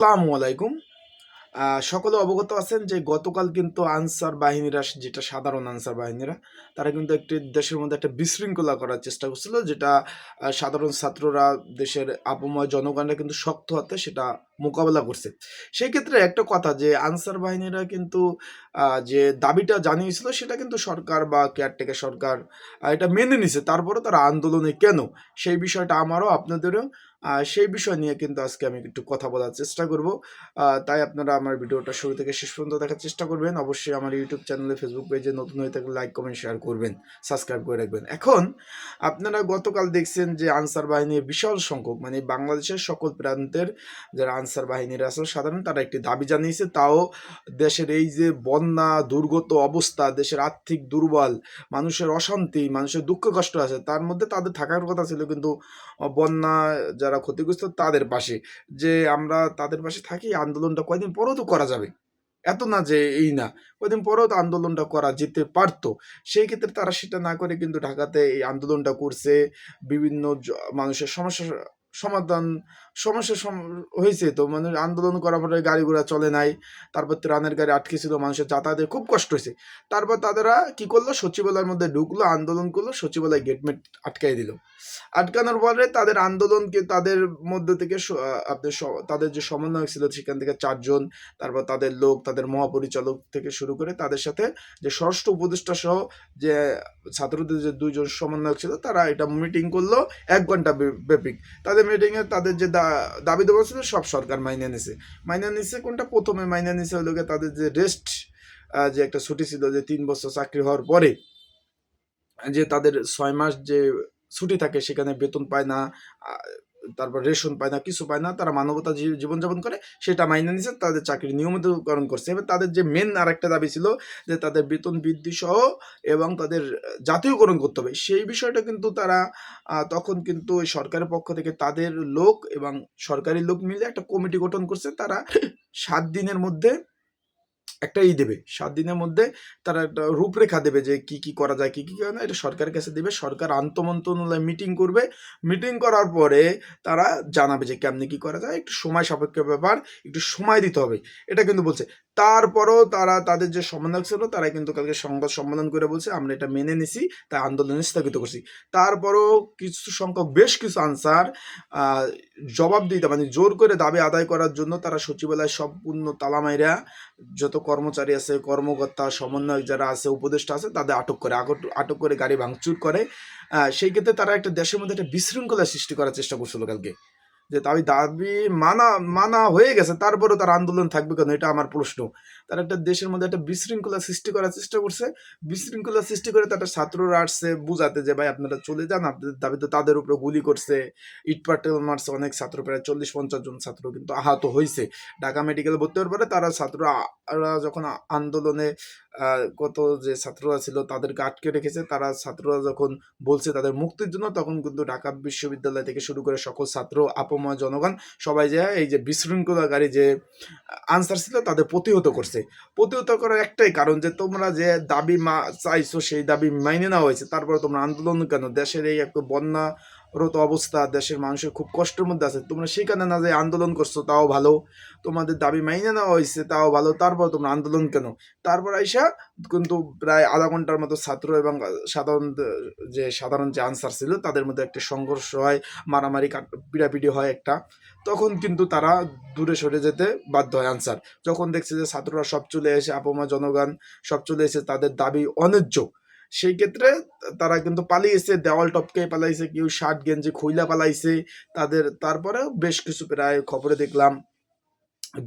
আসসালামু আলাইকুম। সকলে অবগত আছেন যে গতকাল কিন্তু আনসার বাহিনীরা, যেটা সাধারণ আনসার বাহিনীরা, তারা কিন্তু একটি দেশের মধ্যে একটা বিশৃঙ্খলা করার চেষ্টা করছিল, যেটা সাধারণ ছাত্ররা দেশের আপময় জনগণরা কিন্তু শক্ত হাতে সেটা মোকাবেলা করছে। সেই ক্ষেত্রে একটা কথা যে, আনসার বাহিনীরা কিন্তু যে দাবিটা জানিয়েছিল সেটা কিন্তু সরকার বা কেয়ারটেকার সরকার এটা মেনে নিছে। তারপরে তারা আন্দোলনে কেন? সেই বিষয়টা আমারও, আপনাদেরও সেই বিষয় নিয়ে কিন্তু আজকে আমি একটু কথা বলার চেষ্টা করব। তাই আপনারা আমার ভিডিওটা শুরু থেকে শেষ পর্যন্ত দেখার চেষ্টা করবেন। অবশ্যই আমার ইউটিউব চ্যানেলে ফেসবুক পেজে নতুন হয়ে থাকলে লাইক কমেন্ট শেয়ার করবেন। সাবস্ক্রাইব করে রাখবেন। এখন আপনারা গতকাল দেখছেন যে আনসার বাহিনীর বিশাল সংখ্যক মানে বাংলাদেশের সকল প্রান্তের যারা আনসার বাহিনীর আছে, সাধারণ তারা একটি দাবি জানিয়েছে। তাও দেশের এই যে বন্যা, দুর্গত অবস্থা, দেশের আর্থিক দুর্বল, মানুষের অশান্তি, মানুষের দুঃখ কষ্ট আছে, তার মধ্যে তাদের থাকার কথা ছিল কিন্তু বন্যা যারা ক্ষতিগ্রস্ত তাদের পাশে। যে আমরা তাদের পাশে থাকি আন্দোলনটা কয়দিন পরও তো করা যাবে। এত না যে এই না। কয়দিন পরও তো আন্দোলনটা করা যেতে পারতো। সেই ক্ষেত্রে তারা সেটা না করে কিন্তু ঢাকাতে এই আন্দোলনটা করছে। বিভিন্ন মানুষের সমস্যা সমাধান, সমস্যা সম- হয়েছে তো মানে আন্দোলন করার পরে গাড়ি ঘোড়া চলে নাই, তারপর ত্রাণের গাড়ি আটকে ছিল মানুষের যাতায়াতের খুব কষ্ট হয়েছে। তারপর তাদেরা কি করল? সচিবালয়ের মধ্যে ঢুকলো, আন্দোলন করল, সচিবালয় গেটমেট আটকাই দিল। আটকানোর পরে তাদের আন্দোলনকে তাদের মধ্যে থেকে আপনার তাদের যে সমন্বয়ক ছিল সেখান থেকে চারজন, তারপর তাদের লোক, তাদের মহাপরিচালক থেকে শুরু করে তাদের সাথে যে ষষ্ঠ উপদেষ্টা সহ যে ছাত্রদের যে দুইজন সমন্বয়ক ছিল, তারা এটা মিটিং করল, এক ঘণ্টা ব্যাপিক তাদের মিটিংয়ে তাদের যে দাবি দেওয়া ছিল, সব সরকার মাইনে নিছে। মাইনে নিছে কোনটা? প্রথমে মাইনে নিছে হলো তাদের যে রেস্ট যে একটা ছুটি ছিল যে তিন বছর চাকরি হওয়ার পরে, যে তাদের ছয় মাস যে ছুটি থাকে সেখানে বেতন পায় না তারপর রেশন পায় না, কিছু পায় না, তারা মানবতা জীবনযাপন করে, সেটা মাইনে নিচ্ছে তাদের চাকরি নিয়মিতকরণ করছে। এবার তাদের যে মেন আর একটা দাবি ছিল যে তাদের বেতন বৃদ্ধি সহ এবং তাদের জাতীয়করণ করতে হবে, সেই বিষয়টা কিন্তু তারা তখন কিন্তু ওই সরকারের পক্ষ থেকে তাদের লোক এবং সরকারি লোক মিলে একটা কমিটি গঠন করছে। তারা সাত দিনের মধ্যে একটা ই দেবে। সাত দিনের মধ্যে তারা একটা রূপরেখা দেবে যে কি কি করা যায়, কি কি করা না এটা সরকারের কাছে দেবে। সরকার আন্তমন্ত্রণালয় মিটিং করবে। মিটিং করার পরে তারা জানাবে যে কেমনি কি করা যায়। একটু সময় সাপেক্ষ ব্যাপার, একটু সময় দিতে হবে। এটা কিন্তু বলছে। তারপরও তারা তাদের যে সমন্বয়ক ছিল তারা কিন্তু কালকে সংবাদ সম্মেলন করে বলছে, আমরা এটা মেনে নিছি, তাই আন্দোলন স্থগিত করছি। তারপরও কিছু সংখ্যক, বেশ কিছু আনসার জবাব দিতে মানে জোর করে দাবি আদায় করার জন্য তারা সচিবালয় সম্পূর্ণ তালামাইরা যত কর্মচারী আছে, কর্মকর্তা, সমন্বয়ক যারা আছে, উপদেষ্টা আছে, তাদের আটক করে আটক করে গাড়ি ভাঙচুর করে। সেই ক্ষেত্রে তারা একটা দেশের মধ্যে একটা বিশৃঙ্খলা সৃষ্টি করার চেষ্টা করছিল কালকে। যে দাবি দাবি মানা মানা হয়ে গেছে, তারপরেও তার আন্দোলন থাকবে কেন? এটা আমার প্রশ্ন। তারা একটা দেশের মধ্যে একটা বিশৃঙ্খলা সৃষ্টি করার চেষ্টা করছে। বিশৃঙ্খলা সৃষ্টি করে তাদের ছাত্ররা আসছে বুঝাতে যে, ভাই, আপনারা চলে যান, আপনাদের দাবি তো তাদের উপরে গুলি করছে। ইটপাটেল মারছে অনেক ছাত্র, প্রায় চল্লিশ, পঞ্চাশ জন ছাত্র কিন্তু আহত হয়েছে ঢাকা মেডিকেলে ভর্তি হওয়ার পরে তারা ছাত্ররা যখন আন্দোলনে কত যে ছাত্ররা ছিল তাদেরকে আটকে রেখেছে। তারা ছাত্ররা যখন বলছে তাদের মুক্তির জন্য, তখন কিন্তু ঢাকা বিশ্ববিদ্যালয় থেকে শুরু করে সকল ছাত্র আপময় জনগণ সবাই যে, এই যে বিশৃঙ্খলাকারী যে আনসার ছিল তাদের প্রতিহত করছে। প্রতিহত করার একটাই কারণ যে, তোমরা যে দাবি মা, চাইছো সেই দাবি মাইনে নেওয়া হয়েছে, তারপরে তোমরা আন্দোলন কেন? দেশের এই একটা বন্যা রত অবস্থা, দেশের মানুষের খুব কষ্টের মধ্যে আছে। তোমরা সেখানে না যে আন্দোলন করছ, তাও ভালো। তোমাদের দাবি মাইনে নেওয়া হয়েছে, তাও ভালো। তারপর তোমরা আন্দোলন কেন? তারপর আইসা কিন্তু প্রায় আধা ঘণ্টার মতো ছাত্র এবং সাধারণ যে সাধারণ যে আনসার ছিল, তাদের মধ্যে একটা সংঘর্ষ হয়, মারামারি পিটাপিটি হয় একটা। তখন কিন্তু তারা দূরে সরে যেতে বাধ্য হয় আনসার। যখন দেখছে যে ছাত্ররা সব চলে এসে আপমা জনগণ সব চলে এসে তাদের দাবি অন্যায্য সেই ক্ষেত্রে তারা কিন্তু পালিয়েছে, দেওয়াল টপকে পালাইছে, কেউ শার্ট গেঞ্জে খইলা পালাইছে তাদের তারপরে বেশ কিছু প্রায় খবরে দেখলাম।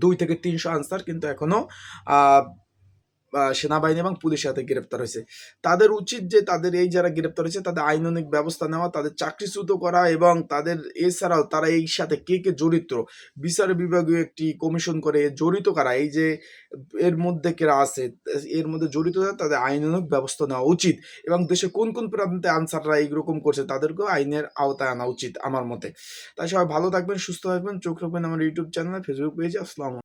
দুই থেকে তিনশো আনসার কিন্তু এখনও সেনাবাহিনী এবং পুলিশের হাতে গ্রেপ্তার হয়েছে। তাদের উচিত যে তাদের এই যারা গ্রেপ্তার হয়েছে, তাদের আইনানিক ব্যবস্থা নেওয়া, তাদের চাকরিচ্যুত করা এবং তাদের এছাড়াও তারা এই সাথে কে কে জড়িত, বিচার বিভাগীয় একটি কমিশন করে জড়িত করা, এই যে এর মধ্যে কেরা আছে, এর মধ্যে জড়িত তাদের আইনানুক ব্যবস্থা নেওয়া উচিত এবং দেশে কোন কোন প্রান্তে আনসাররা এইরকম করছে তাদেরকেও আইনের আওতায় আনা উচিত আমার মতে। তাই সবাই ভালো থাকবেন, সুস্থ থাকবেন, চোখ রাখবেন আমার ইউটিউব চ্যানেল, ফেসবুক পেজে, আসসালাম